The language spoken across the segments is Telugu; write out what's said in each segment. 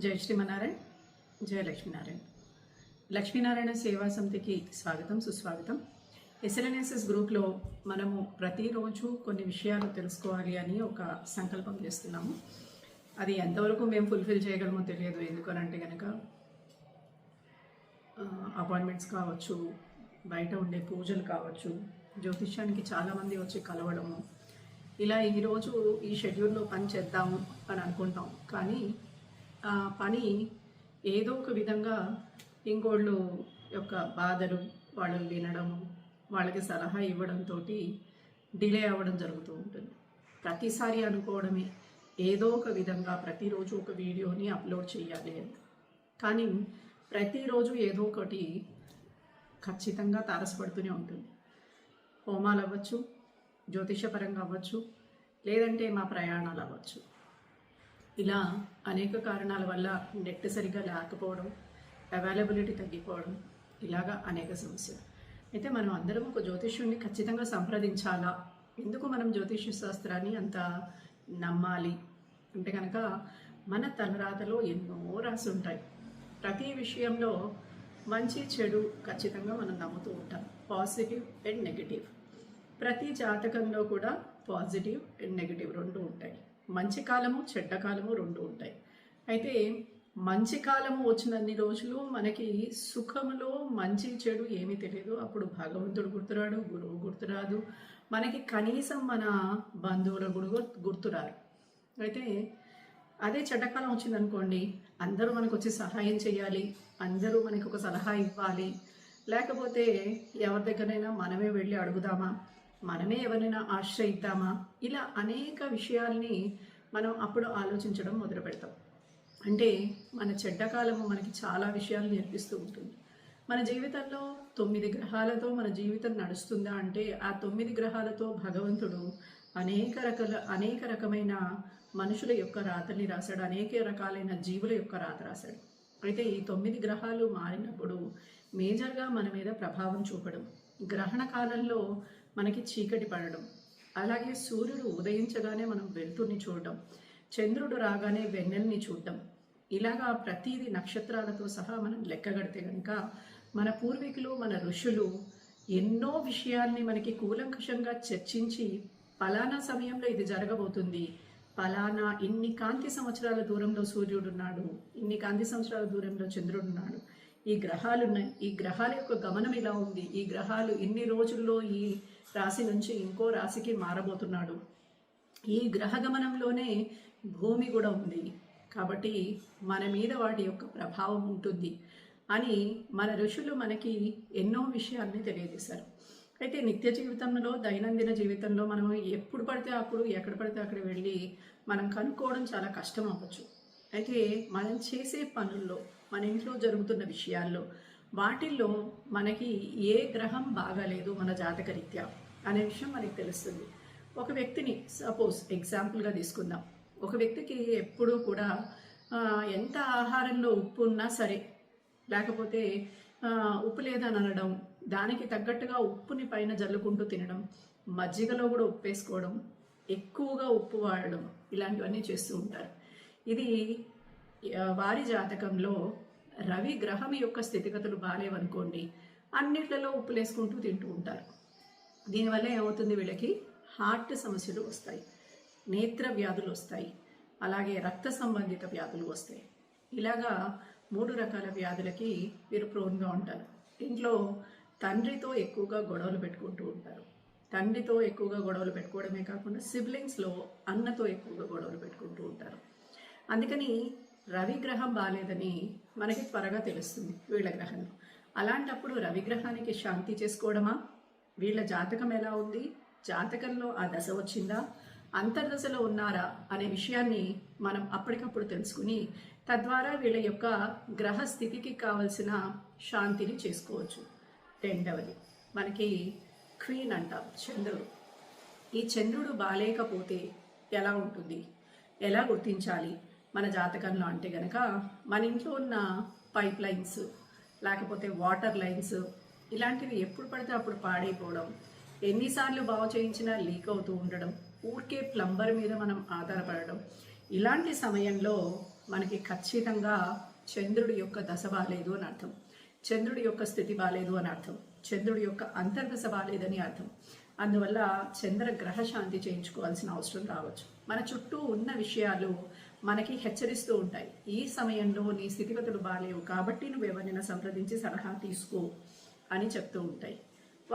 జై శ్రీమనారాయణ జయ లక్ష్మీనారాయణ. లక్ష్మీనారాయణ సేవా సమితికి స్వాగతం సుస్వాగతం. ఎస్ఎల్ఎన్ఎస్ఎస్ గ్రూప్లో మనము ప్రతిరోజు కొన్ని విషయాలు తెలుసుకోవాలి అని ఒక సంకల్పం చేస్తున్నాము. అది ఎంతవరకు మేము ఫుల్ఫిల్ చేయగలమో తెలియదు. ఎందుకనంటే కనుక అపాయింట్మెంట్స్ కావచ్చు బయట ఉండే పూజలు కావచ్చు జ్యోతిష్యానికి చాలామంది వచ్చి కలవడము. ఇలా ఈరోజు ఈ షెడ్యూల్లో పని చేద్దాము అని అనుకుంటాం. కానీ ఆ పని ఏదో ఒక విధంగా ఇంకోళ్ళు యొక్క బాధలు వాళ్ళు వినడము వాళ్ళకి సలహా ఇవ్వడంతో డిలే అవ్వడం జరుగుతూ ఉంటుంది. ప్రతిసారి అనుకోవడమే. ఏదో ఒక విధంగా ప్రతిరోజు ఒక వీడియోని అప్లోడ్ చేయాలి అని. కానీ ప్రతిరోజు ఏదో ఒకటి ఖచ్చితంగా తారసపడుతూనే ఉంటుంది. హోమాలు అవ్వచ్చు జ్యోతిషపరంగా అవ్వచ్చు లేదంటే మా ప్రయాణాలు అవ్వచ్చు ఇలా అనేక కారణాల వల్ల నెట్ సరిగ్గా లేకపోవడం అవైలబిలిటీ తగ్గిపోవడం ఇలాగా అనేక సమస్యలు. అయితే మనం అందరం ఒక జ్యోతిష్యుడిని ఖచ్చితంగా సంప్రదించాలా? ఎందుకు మనం జ్యోతిష్య శాస్త్రాన్ని అంత నమ్మాలి? అంటే కనుక మన తలరాతలో ఎన్నో రాసి ఉంటాయి ప్రతి విషయంలో మంచి చెడు ఖచ్చితంగా మనం నమ్ముతూ ఉంటాం. పాజిటివ్ అండ్ నెగిటివ్ ప్రతి జాతకంలో కూడా పాజిటివ్ అండ్ నెగిటివ్ రెండు ఉంటాయి. మంచి కాలము చెడ్డ కాలము రెండు ఉంటాయి. అయితే మంచి కాలము వచ్చినన్ని రోజులు మనకి సుఖములో మంచి చెడు ఏమీ తెలియదు. అప్పుడు భగవంతుడు గుర్తురాడు గురువు గుర్తురాదు. మనకి కనీసం మన బంధువుల గురు గుర్తురారు. అయితే అదే చెడ్డకాలం వచ్చిందనుకోండి అందరూ మనకు వచ్చి సహాయం చేయాలి అందరూ మనకు ఒక సలహా ఇవ్వాలి. లేకపోతే ఎవరి దగ్గరైనా మనమే వెళ్ళి అడుగుదామా? మనమే ఎవరైనా ఆశ్రయిద్దామా? ఇలా అనేక విషయాల్ని మనం అప్పుడు ఆలోచించడం మొదలు పెడతాం అంటే మన చెడ్డకాలము మనకి చాలా విషయాలు నేర్పిస్తూ ఉంటుంది. మన జీవితంలో తొమ్మిది గ్రహాలతో మన జీవితం నడుస్తుందా అంటే ఆ తొమ్మిది గ్రహాలతో భగవంతుడు అనేక రకాల అనేక రకమైన మనుషుల యొక్క రాతల్ని రాశాడు. అనేక రకాలైన జీవుల యొక్క రాత రాశాడు. అయితే ఈ తొమ్మిది గ్రహాలు మారినప్పుడు మేజర్గా మన మీద ప్రభావం చూపడం. గ్రహణ కాలంలో మనకి చీకటి పడడం. అలాగే సూర్యుడు ఉదయించగానే మనం వెలుతుర్ని చూడటం. చంద్రుడు రాగానే వెన్నెల్ని చూడటం. ఇలాగా ప్రతిదీ నక్షత్రాలతో సహా మనం లెక్కగడితే కనుక మన పూర్వీకులు మన ఋషులు ఎన్నో విషయాల్ని మనకి కూలంకషంగా చర్చించి పలానా సమయంలో ఇది జరగబోతుంది. పలానా ఇన్ని కాంతి సంవత్సరాల దూరంలో సూర్యుడు ఉన్నాడు ఇన్ని కాంతి సంవత్సరాల దూరంలో చంద్రుడు ఉన్నాడు ఈ గ్రహాలు ఉన్నాయి ఈ గ్రహాల యొక్క గమనం ఇలా ఉంది. ఈ గ్రహాలు ఇన్ని రోజుల్లో ఈ రాశి నుంచి ఇంకో రాశికి మారబోతున్నాడు. ఈ గ్రహ గమనంలోనే భూమి కూడా ఉంది. కాబట్టి మన మీద వాటి యొక్క ప్రభావం ఉంటుంది అని మన ఋషులు మనకి ఎన్నో విషయాల్ని తెలియజేశారు. అయితే నిత్య జీవితంలో దైనందిన జీవితంలో మనం ఎప్పుడు పడితే అప్పుడు ఎక్కడ పడితే అక్కడ వెళ్ళి మనం కనుక్కోవడం చాలా కష్టం అవ్వచ్చు. అయితే మనం చేసే పనుల్లో మన ఇంట్లో జరుగుతున్న విషయాల్లో వాటిల్లో మనకి ఏ గ్రహం బాగాలేదు మన జాతక రీత్యా అనే విషయం మనకి తెలుస్తుంది. ఒక వ్యక్తిని సపోజ్ ఎగ్జాంపుల్గా తీసుకుందాం. ఒక వ్యక్తికి ఎప్పుడూ కూడా ఎంత ఆహారంలో ఉప్పు ఉన్నా సరే లేకపోతే ఉప్పు లేదని అనడం దానికి తగ్గట్టుగా ఉప్పుని పైన జల్లుకుంటూ తినడం మజ్జిగలో కూడా ఉప్పు వేసుకోవడం ఎక్కువగా ఉప్పు వాడడం ఇలాంటివన్నీ చేస్తూ ఉంటారు. ఇది వారి జాతకంలో రవి గ్రహం యొక్క స్థితిగతులు బాగాలేవనుకోండి అన్నిట్లలో ఉప్పులేసుకుంటూ తింటూ ఉంటారు. దీనివల్ల ఏమవుతుంది వీళ్ళకి? హార్ట్ సమస్యలు వస్తాయి నేత్ర వ్యాధులు వస్తాయి అలాగే రక్త సంబంధిత వ్యాధులు వస్తాయి. ఇలాగా మూడు రకాల వ్యాధులకి వీరు ప్రోన్గా ఉంటారు. ఇంట్లో తండ్రితో ఎక్కువగా గొడవలు పెట్టుకుంటూ ఉంటారు. తండ్రితో ఎక్కువగా గొడవలు పెట్టుకోవడమే కాకుండా సిబ్లింగ్స్లో అన్నతో ఎక్కువగా గొడవలు పెట్టుకుంటూ ఉంటారు. అందుకని రవి గ్రహం బాగాలేదని మనకి త్వరగా తెలుస్తుంది వీళ్ళ గ్రహంలో. అలాంటప్పుడు రవి గ్రహానికి శాంతి చేసుకోవడమా? వీళ్ళ జాతకం ఎలా ఉంది? జాతకంలో ఆ దశ వచ్చిందా? అంతర్దశలో ఉన్నారా అనే విషయాన్ని మనం అప్పటికప్పుడు తెలుసుకుని తద్వారా వీళ్ళ యొక్క గ్రహ స్థితికి కావలసిన శాంతిని చేసుకోవచ్చు. రెండవది మనకి క్వీన్ అంటాం చంద్రుడు. ఈ చంద్రుడు బాలేకపోతే ఎలా ఉంటుంది? ఎలా గుర్తించాలి? మన జాతకంలో అంటే గనక మన ఇంట్లో ఉన్న పైప్ లైన్స్ లేకపోతే వాటర్ లైన్స్ ఇలాంటివి ఎప్పుడు పడితే అప్పుడు పాడైపోవడం ఎన్నిసార్లు బాగు చేయించినా లీక్ అవుతూ ఉండడం ఊరికే ప్లంబర్ మీద మనం ఆధారపడడం ఇలాంటి సమయంలో మనకి ఖచ్చితంగా చంద్రుడి యొక్క దశ బాలేదు అని అర్థం. చంద్రుడి యొక్క స్థితి బాలేదు అని అర్థం. చంద్రుడి యొక్క అంతర్దశ బాలేదని అర్థం. అందువల్ల చంద్ర గ్రహ శాంతి చేయించుకోవాల్సిన అవసరం రావచ్చు. మన చుట్టూ ఉన్న విషయాలు మనకి హెచ్చరిస్తూ ఉంటాయి ఈ సమయంలో నీ స్థితిగతులు బాలేవు కాబట్టి నువ్వు ఎవరినైనా సంప్రదించి సలహా తీసుకో అని చెప్తూ ఉంటాయి.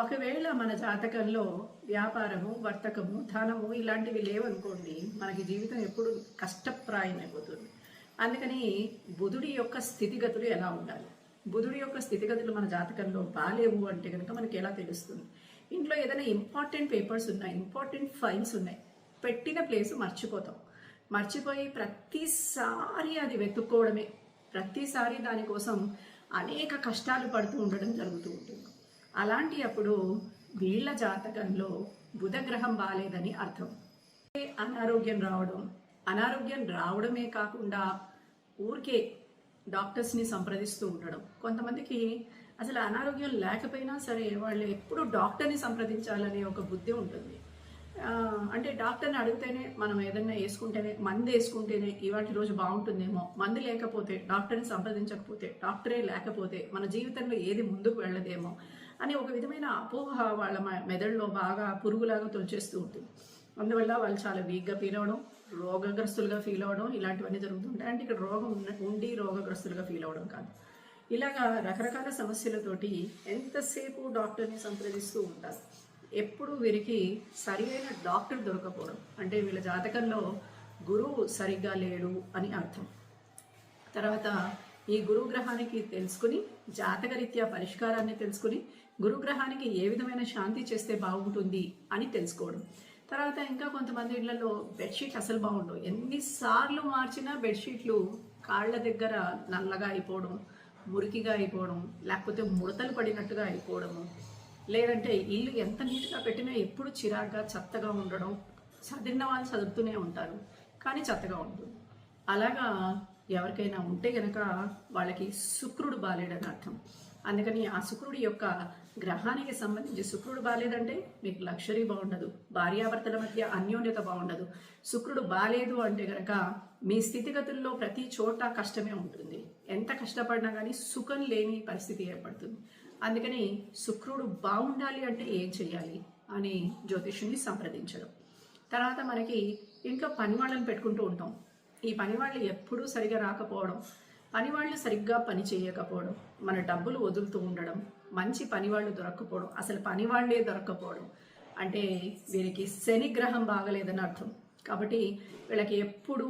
ఒకవేళ మన జాతకంలో వ్యాపారము వర్తకము ధనము ఇలాంటివి లేవనుకోండి మనకి జీవితం ఎప్పుడు కష్టప్రాయమైపోతుంది. అందుకని బుధుడి యొక్క స్థితిగతులు ఎలా ఉండాలి? బుధుడి యొక్క స్థితిగతులు మన జాతకంలో బాలేవు అంటే కనుక మనకి ఎలా తెలుస్తుంది? ఇంట్లో ఏదైనా ఇంపార్టెంట్ పేపర్స్ ఉన్నాయి ఇంపార్టెంట్ ఫైల్స్ ఉన్నాయి పెట్టిన ప్లేస్ మర్చిపోతాం. మర్చిపోయి ప్రతిసారి అది వెతుక్కోవడమే. ప్రతిసారి దానికోసం అనేక కష్టాలు పడుతూ ఉండడం జరుగుతూ ఉంటుంది. అలాంటి అప్పుడు వీళ్ళ జాతకంలో బుధగ్రహం బాలేదని అర్థం. అనారోగ్యం రావడం? అనారోగ్యం రావడమే కాకుండా ఊరికే డాక్టర్స్ని సంప్రదిస్తూ ఉండడం. కొంతమందికి అసలు అనారోగ్యం లేకపోయినా సరే వాళ్ళు ఎప్పుడు డాక్టర్ని సంప్రదించాలనే ఒక బుద్ధి ఉంటుంది. అంటే డాక్టర్ని అడిగితేనే మనం ఏదైనా వేసుకుంటేనే మందు వేసుకుంటేనే ఇవాటి రోజు బాగుంటుందేమో. మందు లేకపోతే డాక్టర్ని సంప్రదించకపోతే డాక్టరే లేకపోతే మన జీవితంలో ఏది ముందుకు వెళ్ళదేమో అని ఒక విధమైన అపోహ వాళ్ళ మెదడులో బాగా పురుగులాగా తొలిచేస్తూ ఉంటుంది. అందువల్ల వాళ్ళు చాలా వీక్గా ఫీల్ అవడం రోగగ్రస్తులుగా ఫీల్ అవ్వడం ఇలాంటివన్నీ జరుగుతుంటాయి. అంటే ఇక్కడ రోగం ఉండి రోగగ్రస్తులుగా ఫీల్ అవ్వడం కాదు. ఇలాగా రకరకాల సమస్యలతోటి ఎంతసేపు డాక్టర్ని సంప్రదిస్తూ ఉంటారు? ఎప్పుడు వీరికి సరియైన డాక్టర్ దొరకపోవడం. అంటే వీళ్ళ జాతకంలో గురువు సరిగ్గా లేడు అని అర్థం. తర్వాత ఈ గురుగ్రహానికి తెలుసుకుని జాతకరీత్యా పరిష్కారాన్ని తెలుసుకుని గురుగ్రహానికి ఏ విధమైన శాంతి చేస్తే బాగుంటుంది అని తెలుసుకోవడం. తర్వాత ఇంకా కొంతమంది ఇళ్ళలో బెడ్షీట్ అసలు బాగుండవు. ఎన్నిసార్లు మార్చినా బెడ్షీట్లు కాళ్ళ దగ్గర నల్లగా అయిపోవడం మురికిగా అయిపోవడం లేకపోతే ముడతలు పడినట్టుగా అయిపోవడము. లేదంటే ఇల్లు ఎంత నీట్గా పెట్టినా ఎప్పుడు చిరాగ్గా చెత్తగా ఉండడం చదివిన వాళ్ళు చదువుతూనే ఉంటారు కానీ చెత్తగా ఉంటుంది అలాగా ఎవరికైనా ఉంటే గనక వాళ్ళకి శుక్రుడు బాలేడని అర్థం. అందుకని ఆ శుక్రుడి యొక్క గ్రహానికి సంబంధించి శుక్రుడు బాలేదంటే మీకు లక్షరీ బాగుండదు భార్యాభర్తల మధ్య అన్యోన్యత బాగుండదు. శుక్రుడు బాలేదు అంటే గనక మీ స్థితిగతుల్లో ప్రతి చోట కష్టమే ఉంటుంది. ఎంత కష్టపడినా కానీ సుఖం లేని పరిస్థితి ఏర్పడుతుంది. అందుకని శుక్రుడు బాగుండాలి అంటే ఏం చేయాలి అని జ్యోతిష్యుని సంప్రదించడం. తర్వాత మనకి ఇంట్లో పని వాళ్ళని పెట్టుకుంటూ ఉంటాం. ఈ పని వాళ్ళు ఎప్పుడూ సరిగా రాకపోవడం పని వాళ్ళు సరిగ్గా పని చేయకపోవడం మన డబ్బులు వదులుతూ ఉండడం మంచి పని వాళ్ళు దొరక్కపోవడం అసలు పని వాళ్ళే దొరక్కపోవడం అంటే వీరికి శని గ్రహం బాగలేదని అర్థం. కాబట్టి వీళ్ళకి ఎప్పుడూ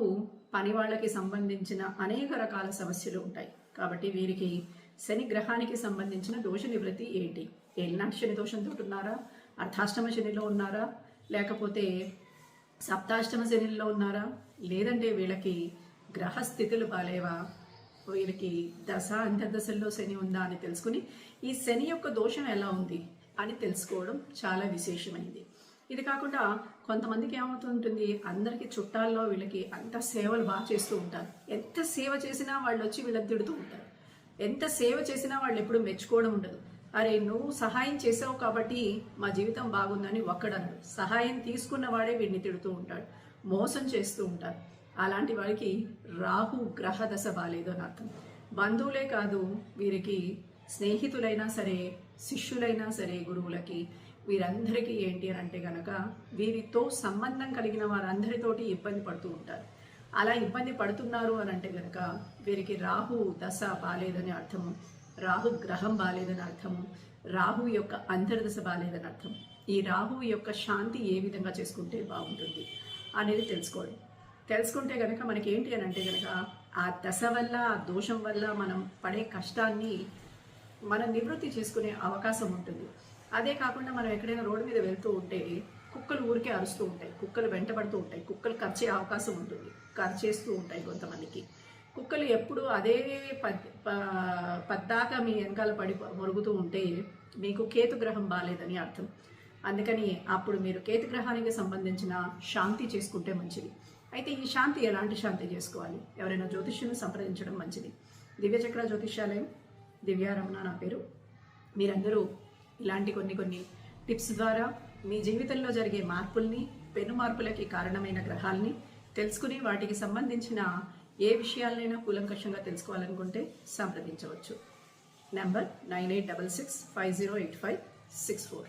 పని వాళ్ళకి సంబంధించిన అనేక రకాల సమస్యలు ఉంటాయి. కాబట్టి వీరికి శని గ్రహానికి సంబంధించిన దోష నివృత్తి ఏంటి? ఏలినాటి శని దోషంతో ఉన్నారా అర్ధాష్టమ శనిలో ఉన్నారా? లేకపోతే సప్తాష్టమ శనిలో ఉన్నారా? లేదంటే వీళ్ళకి గ్రహస్థితులు బాలేవా? వీళ్ళకి దశ అంతర్దశల్లో శని ఉందా అని తెలుసుకుని ఈ శని యొక్క దోషం ఎలా ఉంది అని తెలుసుకోవడం చాలా విశేషమైంది ఇది కాకుండా కొంతమందికి ఏమవుతుంటుంది? అందరికీ చుట్టాల్లో వీళ్ళకి అంత సేవలు బాగా చేస్తూ ఉంటారు. ఎంత సేవ చేసినా వాళ్ళు వచ్చి వీళ్ళని తిడుతూ ఉంటారు. ఎంత సేవ చేసినా వాళ్ళు ఎప్పుడు మెచ్చుకోవడం ఉండదు. అరే నువ్వు సహాయం చేసావు కాబట్టి మా జీవితం బాగుందని ఒక్కడన్నాడు సహాయం తీసుకున్న వాడే వీడిని తిడుతూ ఉంటాడు మోసం చేస్తూ ఉంటారు అలాంటి వారికి రాహు గ్రహ దశ బాగాలేదు అని అర్థం. బంధువులే కాదు వీరికి స్నేహితులైనా సరే శిష్యులైనా సరే గురువులకి వీరందరికీ ఏంటి అని అంటే గనక వీరితో సంబంధం కలిగిన వారందరితోటి ఇబ్బంది పడుతూ ఉంటారు. అలా ఇబ్బంది పడుతున్నారు అని అంటే కనుక వీరికి రాహు దశ బాలేదని అర్థము రాహు గ్రహం బాలేదని అర్థము రాహు యొక్క అంతర్దశ బాలేదని అర్థం. ఈ రాహు యొక్క శాంతి ఏ విధంగా చేసుకుంటే బాగుంటుంది అనేది తెలుసుకోవడం. తెలుసుకుంటే కనుక మనకి ఏంటి అని అంటే కనుక ఆ దశ వల్ల ఆ దోషం వల్ల మనం పడే కష్టాన్ని మనం నివృత్తి చేసుకునే అవకాశం ఉంటుంది. అదే కాకుండా మనం ఎక్కడైనా రోడ్డు మీద వెళ్తూ ఉంటే కుక్కలు ఊరికే అరుస్తూ ఉంటాయి. కుక్కలు వెంటబడుతూ ఉంటాయి. కుక్కలు ఖర్చే అవకాశం ఉంటుంది. కరిచేస్తూ ఉంటాయి కొంతమందికి. కుక్కలు ఎప్పుడు అదే పద్ ప- పద్దాక మీ వెనకాల పడి మొరుగుతూ ఉంటే మీకు కేతు గ్రహం అర్థం. అందుకని అప్పుడు మీరు కేతు గ్రహానికి సంబంధించిన శాంతి చేసుకుంటే మంచిది. అయితే ఈ శాంతి ఎలాంటి శాంతి చేసుకోవాలి? ఎవరైనా జ్యోతిష్యుని సంప్రదించడం మంచిది. దివ్యచక్ర జ్యోతిష్యాలయం దివ్యారమణ నా పేరు. మీరందరూ ఇలాంటి కొన్ని కొన్ని టిప్స్ ద్వారా మీ జీవితంలో జరిగే మార్పుల్ని పెను మార్పులకి కారణమైన గ్రహాల్ని తెలుసుకుని వాటికి సంబంధించిన ఏ విషయాలనైనా కూలంకషంగా తెలుసుకోవాలనుకుంటే సంప్రదించవచ్చు. Number nine eight double six five zero eight five six four.